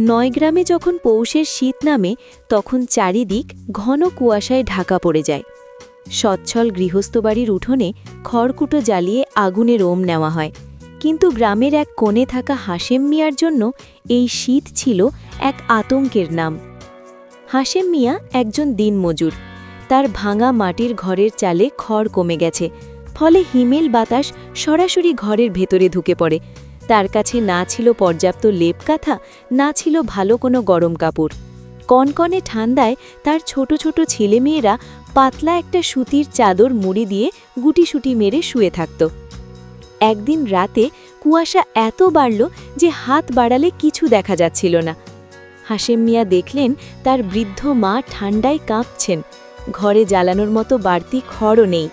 নয়গ্রামে যখন পৌষের শীত নামে, তখন চারিদিক ঘন কুয়াশায় ঢাকা পড়ে যায়। সচ্ছল গৃহস্থ বাড়ির উঠোনে খড়কুটো জ্বালিয়ে আগুনের ওম নেওয়া হয়। কিন্তু গ্রামের এক কোণে থাকা হাসেম মিয়ার জন্য এই শীত ছিল এক আতঙ্কের নাম। হাসেম মিয়া একজন দিনমজুর। তার ভাঙা মাটির ঘরের চালে খড় কমে গেছে, ফলে হিমেল বাতাস সরাসরি ঘরের ভেতরে ঢুকে পড়ে। তার কাছে না ছিল পর্যাপ্ত লেপ কাঁথা না ছিল ভালো কোনো গরম কাপড়। কনকনে ঠান্ডায় তার ছোট ছোট ছেলেমেয়েরা পাতলা একটা সুতির চাদর মুড়ি দিয়ে গুটিসুটি মেরে শুয়ে থাকত। একদিন রাতে কুয়াশা এত বাড়ল যে হাত বাড়ালে কিছু দেখা যাচ্ছিল না। হাসেম মিয়া দেখলেন তার বৃদ্ধ মা ঠান্ডায় কাঁপছেন। ঘরে জ্বালানোর মতো বাড়তি খড়ও নেই।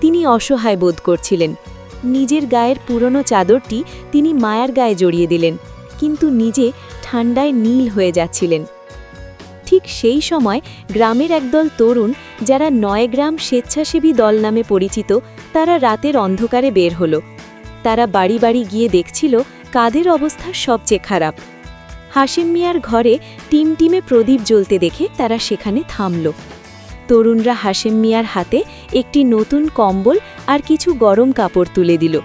তিনি অসহায় বোধ করছিলেন। নিজের গায়ের পুরনো চাদরটি তিনি মায়ার গায়ে জড়িয়ে দিলেন, কিন্তু নিজে ঠান্ডায় নীল হয়ে যাচ্ছিলেন। ঠিক সেই সময় গ্রামের একদল তরুণ যারা নয়গ্রাম স্বেচ্ছাসেবী দল নামে পরিচিত, তারা রাতের অন্ধকারে বের হলো। তারা বাড়ি বাড়ি গিয়ে দেখছিল কাদের অবস্থা সবচেয়ে খারাপ। হাসিম মিয়ার ঘরে টিমটিমে প্রদীপ জ্বলতে দেখে তারা সেখানে থামল। তরুণরা হাসিম মিয়ার হাতে একটি নতুন কম্বল আর কিছু গরম কাপড় তুলে দিল।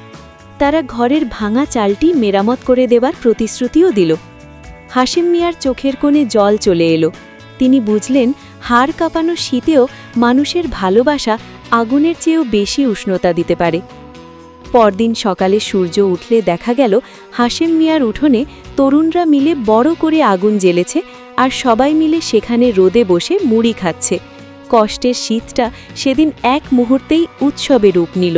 তারা ঘরের ভাঙা চালটি মেরামত করে দেবার প্রতিশ্রুতিও দিল। হাসিম মিয়ার চোখের কোণে জল চলে এলো। তিনি বুঝলেন, হাড় কাঁপানো শীতেও মানুষের ভালোবাসা আগুনের চেয়েও বেশি উষ্ণতা দিতে পারে। পরদিন সকালে সূর্য উঠলে দেখা গেল হাসেম মিয়ার উঠোনে তরুণরা মিলে বড় করে আগুন জ্বেলেছে আর সবাই মিলে সেখানে রোদে বসে মুড়ি খাচ্ছে। কষ্টের শীতটা সেদিন এক মুহূর্তেই উৎসবে রূপ নিল।